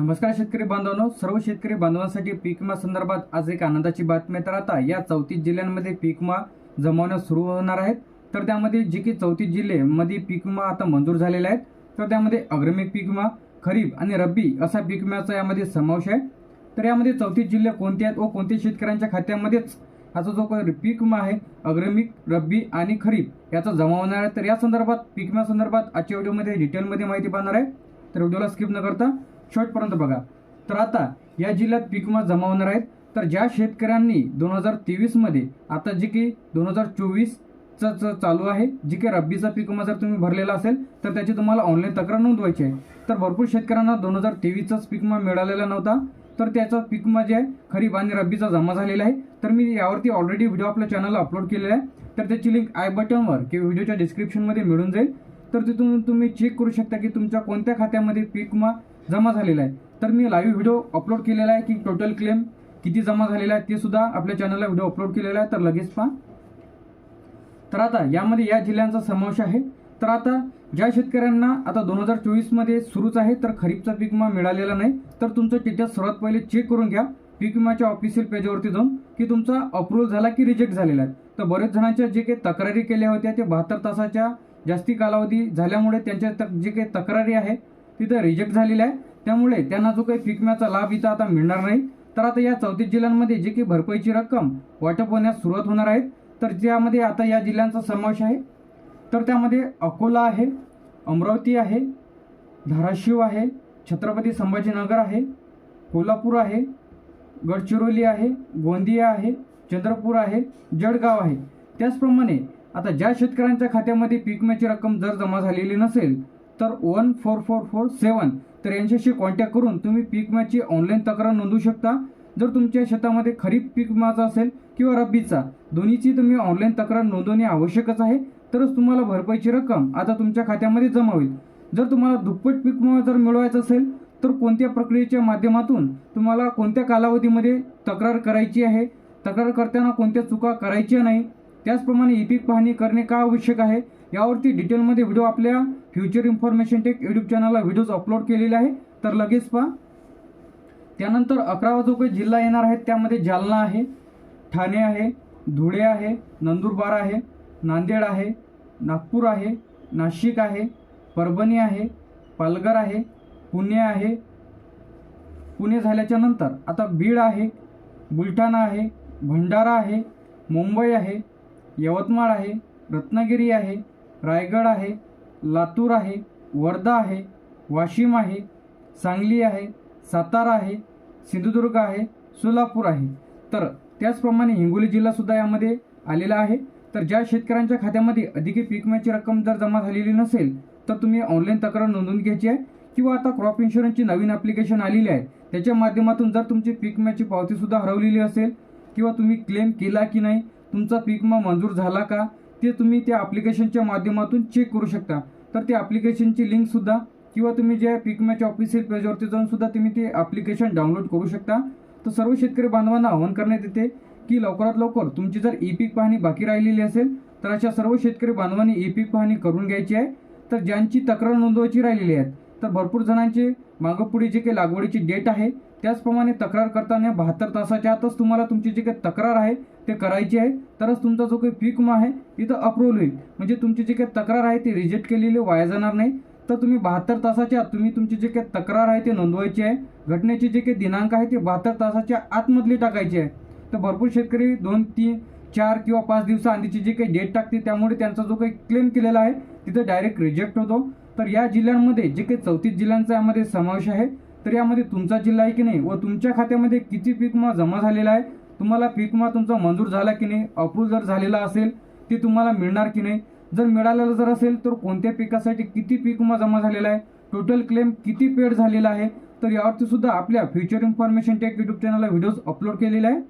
नमस्कार शेतकरी बांधवांनो सर्व शेतकरी बांधवांसाठी पीक विमा संदर्भात आज एक आनंदाची बातमी तर आता. या चौतीस जिल्ह्यांमध्ये पीक विमा जमवण्यास सुरू होणार आहेत. तर त्यामध्ये जे की चौतीस जिल्ह्यामध्ये पीक विमा आता मंजूर झालेले आहेत तर त्यामध्ये अग्रमिक पीक विमा खरीप आणि रब्बी असा पीक विम्याचा यामध्ये समावेश आहे. तर यामध्ये चौतीस जिल्हे कोणते आहेत व कोणत्या शेतकऱ्यांच्या खात्यामध्येच आता जो काही पीक विमा आहे अग्रमिक रब्बी आणि खरीप याचा जमा होणार आहे. तर या संदर्भात पीक विमा संदर्भात आजच्या व्हिडिओमध्ये डिटेलमध्ये माहिती पाहणार आहे. तर व्हिडिओला स्किप न करता शेवटपर्यंत बघा. तर आता या जिल्ह्यात पीक विमा जमा होणार आहेत. तर ज्या शेतकऱ्यांनी दोन हजार तेवीसमध्ये आता जे की दोन हजार चोवीसचं चालू आहे जी काही रब्बीचा पीक विमा जर तुम्ही भरलेला असेल तर त्याची तुम्हाला ऑनलाईन तक्रार नोंदवायची आहे. तर भरपूर शेतकऱ्यांना दोन हजार तेवीसचाच पीक विमा मिळालेला नव्हता. तर त्याचा पीक विमा जे आहे खरीप आणि रब्बीचा जमा झालेला आहे. तर मी यावरती ऑलरेडी व्हिडिओ आपल्या चॅनलला अपलोड केलेला आहे. तर त्याची लिंक आय बटनवर किंवा व्हिडिओच्या डिस्क्रिप्शनमध्ये मिळून जाईल. तर तिथून तुम्ही चेक करू शकता की तुमच्या कोणत्या खात्यामध्ये पीक विमा जमा झालेला आहे. तर मी लाईव्ह व्हिडिओ अपलोड केलेला आहे की टोटल क्लेम किती जमा झालेला आहे ते सुद्धा आपल्या चॅनलला व्हिडिओ अपलोड केलेला आहे. तर लगेच पहा. तर आता यामध्ये या जिल्ह्यांचा समावेश आहे. तर आता ज्या शेतकऱ्यांना आता दोन हजार चोवीसमध्ये सुरूच आहे तर खरीपचा पीक विमा मिळालेला नाही तर तुमचं स्टेटस सर्वात पहिले चेक करून घ्या. पीक विम्याच्या ऑफिशियल पेजवरती जाऊन की तुमचा अप्रूव्हल झाला की रिजेक्ट झालेला आहे. तर बरेच जणांच्या जे काही तक्रारी केल्या होत्या ते बहात्तर तासाच्या जास्ती कालावधी झाल्यामुळे त्यांच्या तक जे काही तक्रारी आहे तिथं रिजेक्ट झालेल्या आहे त्यामुळे त्यांना जो काही पिकम्याचा लाभ इथं आता मिळणार नाही. तर आता या चौतीस जिल्ह्यांमध्ये जे काही भरपाईची रक्कम वाटप होण्यास सुरुवात होणार आहे. तर ज्यामध्ये आता या जिल्ह्यांचा समावेश आहे. तर त्यामध्ये अकोला आहे अमरावती आहे धाराशिव आहे छत्रपती संभाजीनगर आहे कोल्हापूर आहे गडचिरोली आहे गोंदिया आहे चंद्रपूर आहे जळगाव आहे. त्याचप्रमाणे आता ज्या शेतकऱ्यांच्या खात्यामध्ये पीक विम्याची रक्कम जर जमा झालेली नसेल तर one four four four seven तर यांच्याशी कॉन्टॅक्ट करून तुम्ही पीक विम्याची ऑनलाईन तक्रार नोंदवू शकता. जर तुमच्या शेतामध्ये खरीप पीक विमाचा असेल किंवा रब्बीचा दोन्हीची तुम्ही ऑनलाईन तक्रार नोंदवणे आवश्यकच आहे. तरच तुम्हाला भरपाईची रक्कम आता तुमच्या खात्यामध्ये जमा होईल. जर तुम्हाला दुप्पट पीक विमा जर मिळवायचा असेल तर कोणत्या प्रक्रियेच्या माध्यमातून तुम्हाला कोणत्या कालावधीमध्ये तक्रार करायची आहे? तक्रार करताना कोणत्या चुका करायच्या नाही? त्याचप्रमाणे ई पीक पाहणी करणे का आवश्यक आहे? यावरती डिटेलमध्ये व्हिडिओ आपल्या फ्युचर इन्फॉर्मेशन टेक यूट्यूब चॅनलला व्हिडिओज अपलोड केलेले आहे. तर लगेच पहा. त्यानंतर अकरा जो काही जिल्हा येणार आहेत. त्यामध्ये जालना आहे ठाणे आहे धुळे आहे नंदुरबार आहे नांदेड आहे नागपूर आहे नाशिक आहे परभणी आहे पालघर आहे पुणे आहे. पुणे झाल्याच्यानंतर आता बीड आहे बुलढाणा आहे भंडारा आहे मुंबई आहे यवतमाळ आहे रत्नागिरी आहे रायगड आहे लातूर आहे वर्धा आहे वाशिम आहे सांगली आहे सातारा आहे सिंधुदुर्ग आहे सोलापूर आहे. तर त्याचप्रमाणे हिंगोली जिल्हासुद्धा यामध्ये आलेला आहे. तर ज्या शेतकऱ्यांच्या खात्यामध्ये अधिक पीक विम्याची रक्कम जर जमा झालेली नसेल तर तुम्ही ऑनलाईन तक्रार नोंदवून घ्यायची आहे किंवा आता क्रॉप इन्शुरन्सची नवीन ॲप्लिकेशन आलेली आहे. त्याच्या माध्यमातून जर तुमची पीक विम्याची पावतीसुद्धा हरवलेली असेल किंवा तुम्ही क्लेम केला की नाही तुमचा पीक विमा मंजूर झाला का? ते तुम्ही त्या ॲप्लिकेशनच्या माध्यमातून चेक करू शकता. तर त्या ॲप्लिकेशनची लिंकसुद्धा किंवा तुम्ही जे पीक विम्याच्या ऑफिशियल पेजवरती जाऊन सुद्धा तुम्ही ते ॲप्लिकेशन डाउनलोड करू शकता. तर सर्व शेतकरी बांधवांना आवाहन करण्यात येते की लवकरात लवकर तुमची जर ई पीक पाहणी बाकी राहिलेली असेल तर अशा सर्व शेतकरी बांधवांनी ई पीक पाहणी करून घ्यायची आहे. तर ज्यांची तक्रार नोंदवायची राहिलेली आहे तर भरपूर जणांचे मागपुढे जे काही लागवडीची डेट आहे त्याचप्रमाणे तक्रार करताना बहात्तर तासाच्या आतच तुम्हाला तुमची जी काही तक्रार आहे ते करायची आहे. तरच तुमचा जो काही पीक आहे तिथं अप्रूव्हल होईल. म्हणजे तुमची जी काही तक्रार आहे ती रिजेक्ट केलेली वाया जाणार नाही. तर तुम्ही बहात्तर तासाच्या आत तुम्ही तुमची जे काही तक्रार आहे ते नोंदवायची आहे. घटनेचे जे काही दिनांक आहे ते बहात्तर तासाच्या आतमधली टाकायची आहे. तर भरपूर शेतकरी दोन तीन चार किंवा पाच दिवसाआधीची जी काही डेट टाकते त्यामुळे त्यांचा जो काही क्लेम केलेला आहे तिथं डायरेक्ट रिजेक्ट होतो. तर या जिल्ह्यांमध्ये जे काही चौतीस जिल्ह्यांचा यामध्ये समावेश आहे तर यामध्ये तुमचा जिल्हा आहे की नाही व तुमच्या खात्यामध्ये किती पीक विमा जमा झालेला आहे तुम्हाला पीक विमा तुमचा मंजूर झाला की नाही अप्रूव्ह जर झालेला असेल ते तुम्हाला मिळणार की नाही? जर मिळालेलं जर असेल तर कोणत्या पिकासाठी किती पीक विमा जमा झालेला आहे टोटल क्लेम किती पेड झालेला आहे? तर यावरती सुद्धा आपल्या फ्युचर इन्फॉर्मेशन टेक यूट्यूब चॅनलला व्हिडिओज अपलोड केलेले आहे.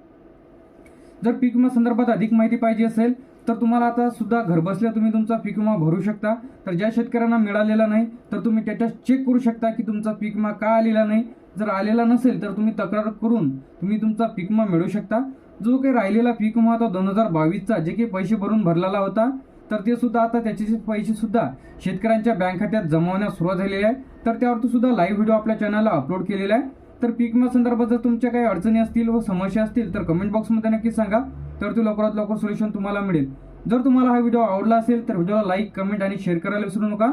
जर पीक विमा संदर्भात अधिक माहिती पाहिजे असेल तर तुम्हाला आता सुद्धा घरबसल्या तुम्ही तुमचा पीक विमा भरू शकता. तर ज्या शेतकऱ्यांना मिळालेला नाही तर तुम्ही स्टेटस चेक करू शकता की तुमचा पीक विमा का आलेला नाही. जर आलेला नसेल तर तुम्ही तक्रार करून तुम्ही तुमचा पीक विमा मिळवू शकता. जो काही राहिलेला पीक विमा होता दोन हजार बावीसचा जे काही पैसे भरून भरलेला होता तर ते सुद्धा आता त्याचे पैसे सुद्धा शेतकऱ्यांच्या बँक खात्यात जमवण्यास सुरुवात झालेली आहे. तर त्यावरती सुद्धा लाईव्ह व्हिडिओ आपल्या चॅनलला अपलोड केलेला आहे. तर पीक विमा संदर्भात जर तुमच्या काही अडचणी असतील व समस्या असतील तर कमेंट बॉक्समध्ये नक्की सांगा. तर ते लवकरात लवकर सोल्युशन तुम्हाला मिळेल. जर तुम्हाला हा व्हिडिओ आवडला असेल तर व्हिडिओला लाईक कमेंट आणि शेअर करायला विसरू नका.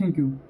थँक्यू